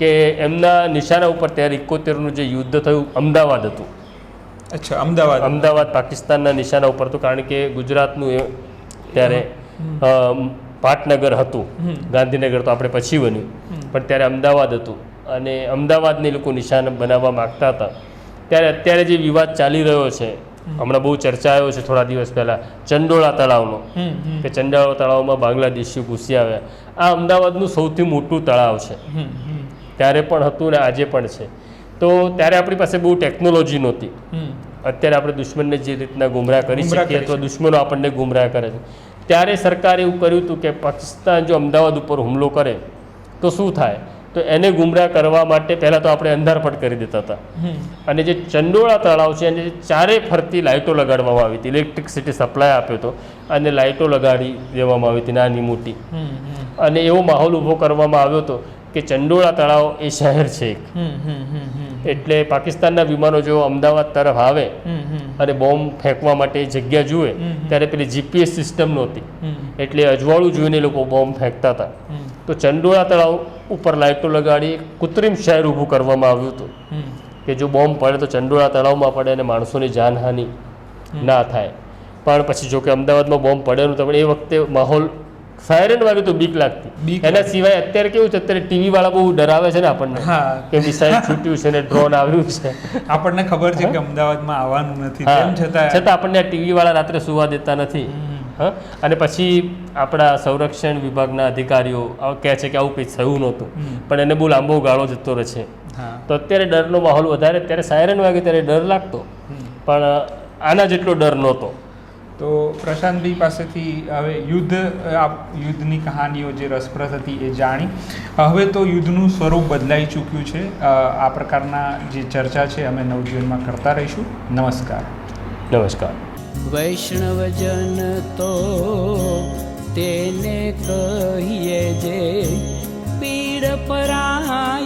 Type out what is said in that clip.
કે એમના નિશાના ઉપર ત્યારે ઇકોતેરનું જે યુદ્ધ થયું અમદાવાદ હતું. અચ્છા અમદાવાદ. અમદાવાદ પાકિસ્તાનના નિશાના ઉપર હતું કારણ કે ગુજરાતનું એ ત્યારે પાટનગર હતું. ગાંધીનગર તો આપણે પછી બન્યું. પણ ત્યારે અમદાવાદ હતું. અને અમદાવાદને લોકો નિશાન બનાવવા માગતા હતા. ત્યારે અત્યારે જે વિવાદ ચાલી રહ્યો છે હમણાં બહુ ચર્ચા આવ્યો છે થોડા દિવસ પહેલાં ચંડોળા તળાવનો. કે ચંડોળા તળાવમાં બાંગ્લાદેશીઓ ઘૂસી આવ્યા. આ અમદાવાદનું સૌથી મોટું તળાવ છે. ત્યારે પણ હતું ને આજે પણ છે. તો ત્યારે આપણી પાસે બહુ ટેકનોલોજી નહોતી. અત્યારે આપણે દુશ્મનને જે રીતના ગુમરાહ કરી શકીએ તો અથવા દુશ્મનો આપણને ગુમરાહ કરે છે. ત્યારે સરકારે એવું કર્યું હતું કે પાકિસ્તાન જો અમદાવાદ ઉપર હુમલો કરે તો શું થાય? તો એને ગુમરાહ કરવા માટે પહેલાં તો આપણે અંધારપટ કરી દેતા હતા. અને જે ચંડોળા તળાવ છે એને ચારે ફરતી લાઇટો લગાડવામાં આવી હતી. ઇલેક્ટ્રિસિટી સપ્લાય આપ્યો હતો અને લાઇટો લગાડી દેવામાં આવી હતી નાની મોટી. અને એવો માહોલ ઊભો કરવામાં આવ્યો હતો કે ચંડોળા તળાવ એ શહેર છે એક. એટલે પાકિસ્તાનના વિમાનો જો અમદાવાદ તરફ આવે અને બોમ્બ ફેંકવા માટે જગ્યા જુએ ત્યારે પેલી જીપીએસ સિસ્ટમ નહોતી. એટલે અજવાળું જોઈને લોકો બોમ્બ ફેંકતા હતા. તો ચંડોળા તળાવ ઉપર લાઇટો લગાડી કૃત્રિમ શહેર ઊભું કરવામાં આવ્યું હતું. કે જો બોમ્બ પડે તો ચંડોળા તળાવમાં પડે અને માણસોની જાનહાનિ ના થાય. પણ પછી જો કે અમદાવાદમાં બોમ્બ પડેલું તો એ વખતે માહોલ સાયરન વાગે તો બીક લાગતી. એના સિવાય અત્યારે કેવું છે અત્યારે ટીવી વાળા બહુ ડરાવે છે ને આપણને. કે મિસાઇલ છૂટ્યું છે ને ડ્રોન આવ્યું છે. આપણને ખબર છે કે અમદાવાદમાં આવવાનું નથી. તેમ છતાં છતાં આપણને ટીવી વાળા રાત્રે સુવા દેતા નથી. અને પછી આપણા સંરક્ષણ વિભાગના અધિકારીઓ કહે છે કે આવું કંઈ થયું નહોતું. પણ એને બહુ લાંબો ગાળો જતો રહે છે. તો અત્યારે ડરનો માહોલ વધારે. ત્યારે સાયરન વાગે ત્યારે ડર લાગતો. પણ આના જેટલો ડર નહોતો. તો પ્રશાંતભાઈ પાસેથી હવે યુદ્ધ આ યુદ્ધની કહાનીઓ જે રસપ્રદ હતી એ જાણી. હવે તો યુદ્ધનું સ્વરૂપ બદલાઈ ચૂક્યું છે. આ પ્રકારના જે ચર્ચા છે અમે નવજીવનમાં કરતા રહીશું. નમસ્કાર. નમસ્કાર. વૈષ્ણવજન તો તેને કહીએ જે પીડ પરાઈ